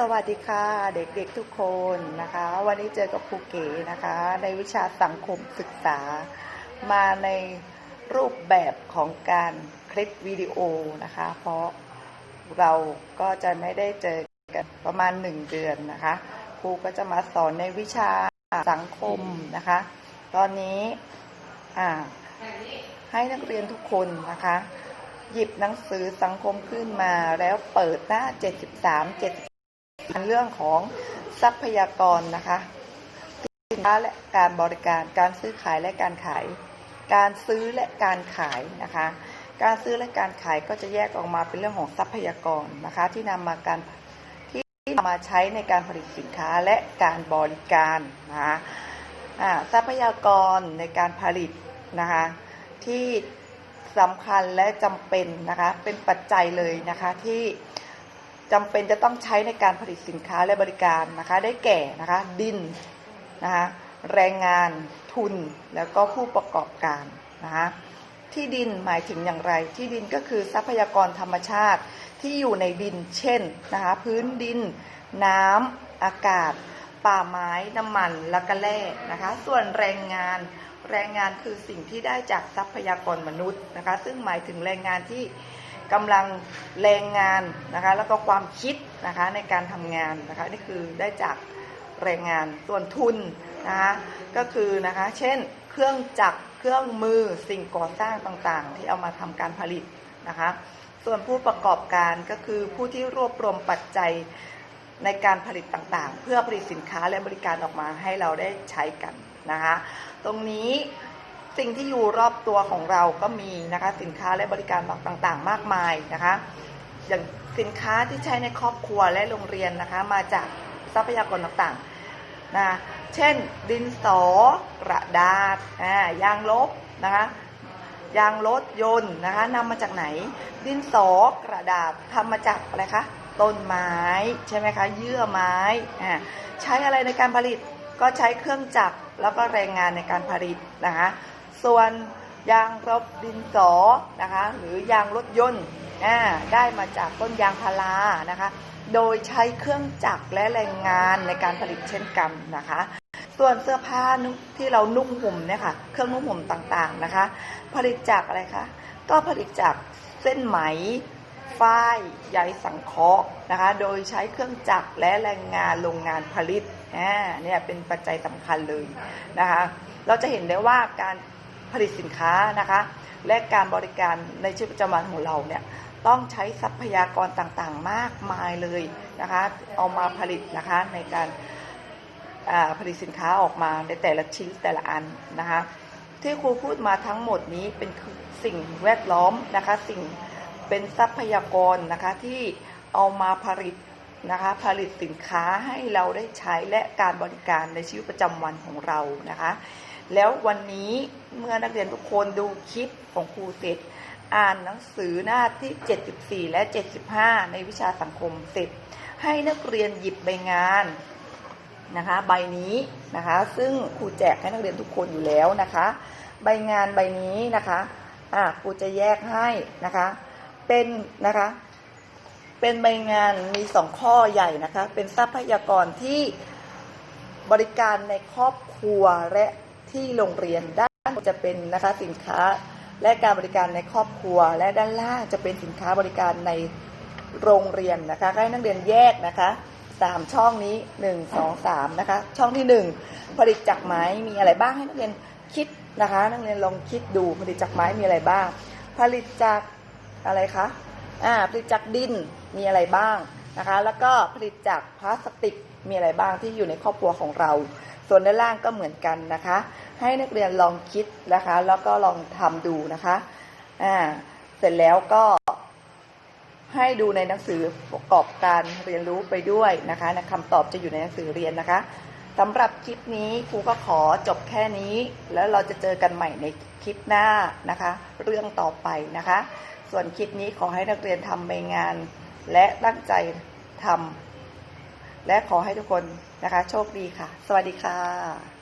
สวัสดีค่ะเด็กๆทุกคนนะคะ วันนี้เจอกับครูเก๋นะคะ ในวิชาสังคมศึกษา มาในรูปแบบของการคลิปวิดีโอนะคะ เพราะเราก็จะไม่ได้เจอกันประมาณหนึ่งเดือนนะคะครูก็จะมาสอนในวิชาสังคมนะคะ ตอนนี้อ่าให้นักเรียนทุกคนนะคะ หยิบหนังสือสังคมขึ้นมาแล้วเปิดหน้า 73 70 เรื่องของทรัพยากรนะคะสินค้าและการบริการการซื้อขายและการขาย การซื้อและการขายนะคะ การซื้อและการขายก็จะแยกออกมาเป็นเรื่องของทรัพยากรนะคะ ที่นำมาการที่นำมาใช้ในการผลิตสินค้าและการบริการนะคะทรัพยากรในการผลิตนะคะที่สำคัญและจำเป็นนะคะเป็นปัจจัยเลยนะคะที่ จำเป็นจะต้องใช้ในการผลิตสินค้าและบริการนะคะ ได้แก่นะคะดินนะคะแรงงานทุนแล้วก็ผู้ประกอบการนะคะที่ดินหมายถึงอย่างไร ที่ดินก็คือทรัพยากรธรรมชาติที่อยู่ในดิน เช่นนะคะพื้นดิน น้ำอากาศ ป่าไม้น้ำมันและก็แร่นะคะ ส่วนแรงงานแรงงานคือสิ่งที่ได้จากทรัพยากรมนุษย์นะคะ ซึ่งหมายถึงแรงงานที่ กำลังแรงงานนะคะแล้วก็ความคิดนะคะในการทำงานนะคะนี่คือได้จากแรงงานส่วนทุนนะคะก็คือนะคะเช่นเครื่องจักรเครื่องมือสิ่งก่อสร้างต่างๆ ที่เอามาทำการผลิตนะคะส่วนผู้ประกอบการก็คือผู้ที่รวบรวมปัจจัยในการผลิตต่างๆ เพื่อผลิตสินค้าและบริการออกมาให้เราได้ใช้กันนะคะตรงนี้ สิ่งที่อยู่รอบตัวของเราก็มีนะคะ สินค้าและบริการต่างๆ มากมายนะคะ อย่างสินค้าที่ใช้ในครอบครัวและโรงเรียนนะคะ มาจากทรัพยากรต่างๆนะเช่น ดินสอกระดาษอ่ายางลบนะคะยางรถยนต์นะคะนำมาจากไหน ดินสอกระดาษทำมาจากอะไรคะต้นไม้ใช่ไหมคะเยื่อไม้อ่าใช้อะไรในการผลิตก็ใช้เครื่องจักรแล้วก็แรงงานในการผลิตนะคะ ส่วนยางรบดินสอนะคะหรือยางรถยนต์ได้มาจากต้นยางพารานะคะ โดยใช้เครื่องจักรและแรงงานในการผลิตเช่นกันนะคะ ส่วนเสื้อผ้าที่เรานุ่งห่มเนี่ยค่ะเครื่องนุ่งห่มต่างๆนะคะ ผลิตจากอะไรคะก็ผลิตจากเส้นไหมฝ้ายใยสังเคราะห์นะคะ โดยใช้เครื่องจักรและแรงงานโรงงานผลิตเนี่ยเป็นปัจจัยสำคัญเลยนะคะ เราจะเห็นได้ว่าการ ผลิตสินค้านะคะ และการบริการในชีวิตประจำวันของเราเนี่ยต้องใช้ทรัพยากรต่างๆ มากมายเลยนะคะ เอามาผลิตนะคะในการาผลิตสินค้าออกมาในแต่ละชิ้นแต่ละอันนะคะ ที่ครูพูดมาทั้งหมดนี้เป็นสิ่งแวดล้อมนะคะ สิ่งเป็นทรัพยากรนะคะที่เอามาผลิตนะคะ ผลิตสินค้าให้เราได้ใช้และการบริการในชีวิตประจำวันของเรานะคะ แล้ววันนี้เมื่อนักเรียนทุกคนดูคลิปของครูเสร็จ อ่านหนังสือหน้าที่ 74 และ 75 ในวิชาสังคมเสร็จ ให้นักเรียนหยิบใบงานนะคะใบนี้นะคะซึ่งครูแจกให้นักเรียนทุกคนอยู่แล้วนะคะ ใบงานใบนี้นะคะอ่าครูจะแยกให้นะคะเป็นนะคะเป็นใบงานมีสองข้อใหญ่นะคะเป็นทรัพยากรที่บริการในครอบครัวและ ที่โรงเรียนด้านบนจะเป็นนะคะสินค้าและการบริการในครอบครัว และด้านล่างจะเป็นสินค้าบริการในโรงเรียนนะคะให้นักเรียนแยกนะคะสามช่องนี้หนึ่งสองสามนะคะช่องที่หนึ่งผลิตจากไม้มีอะไรบ้างให้นักเรียนคิดนะคะ นักเรียนลองคิดดูผลิตจากไม้มีอะไรบ้าง ผลิตจากอะไรคะอ่าผลิตจากดินมีอะไรบ้าง นะคะ แล้วก็ผลิตจากพลาสติกมีอะไรบ้างที่อยู่ในครอบครัวของเรา ส่วนด้านล่างก็เหมือนกันนะคะ ให้นักเรียนลองคิดนะคะ แล้วก็ลองทำดูนะคะอ่าเสร็จแล้วก็ให้ดูในหนังสือประกอบการเรียนรู้ไปด้วยนะคะนะคำตอบจะอยู่ในหนังสือเรียนนะคะสำหรับคลิปนี้ครูก็ขอจบแค่นี้ แล้วเราจะเจอกันใหม่ในคลิปหน้านะคะ เรื่องต่อไปนะคะ ส่วนคลิปนี้ขอให้นักเรียนทำใบงาน และตั้งใจทำและขอให้ทุกคนนะคะ โชคดีค่ะ สวัสดีค่ะ